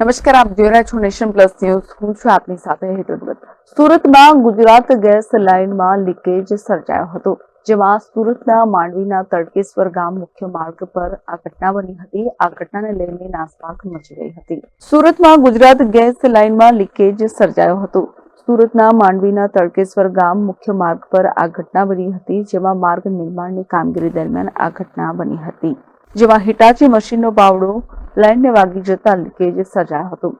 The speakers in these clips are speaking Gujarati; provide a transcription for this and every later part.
નમસ્કાર, આપ જોઈ રહ્યા છો નેશન પ્લસ ન્યૂઝ. હું છું આપની સાથે હેતુ સુરતમાં ગુજરાત ગેસ લાઇનમાં લીકેજ સર્જાયો હતો, જેમાં સુરતના માંડવીના તડકેશ્વર ગામ મુખ્ય માર્ગ પર આ ઘટના બની હતી. આ ઘટનાને લઈને નાસભાગ મચી ગઈ હતી. સુરતમાં ગુજરાત ગેસ લાઇનમાં લીકેજ સર્જાયો હતો. સુરતના માંડવીના તડકેશ્વર ગામ મુખ્ય માર્ગ પર આ ઘટના બની હતી, જેમાં માર્ગ નિર્માણની કામગીરી દરમિયાન આ ઘટના બની હતી, જેમાં હિટાચી મશીનનો બાવડો લાઇનને વાગી જતા લીકેજ સર્જાયો હતો.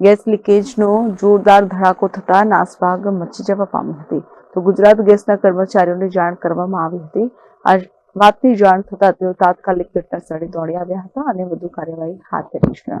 ગેસ લીકેજનો જોરદાર ધડાકો થતા નાસભાગ મચી જવા પામી હતી. તો ગુજરાત ગેસના કર્મચારીઓને જાણ કરવામાં આવી હતી. આ વાતની જાણ થતા તેઓ તાત્કાલિક ઘટના સ્થળે દોડી આવ્યા હતા અને વધુ કાર્યવાહી હાથ ધરી છે.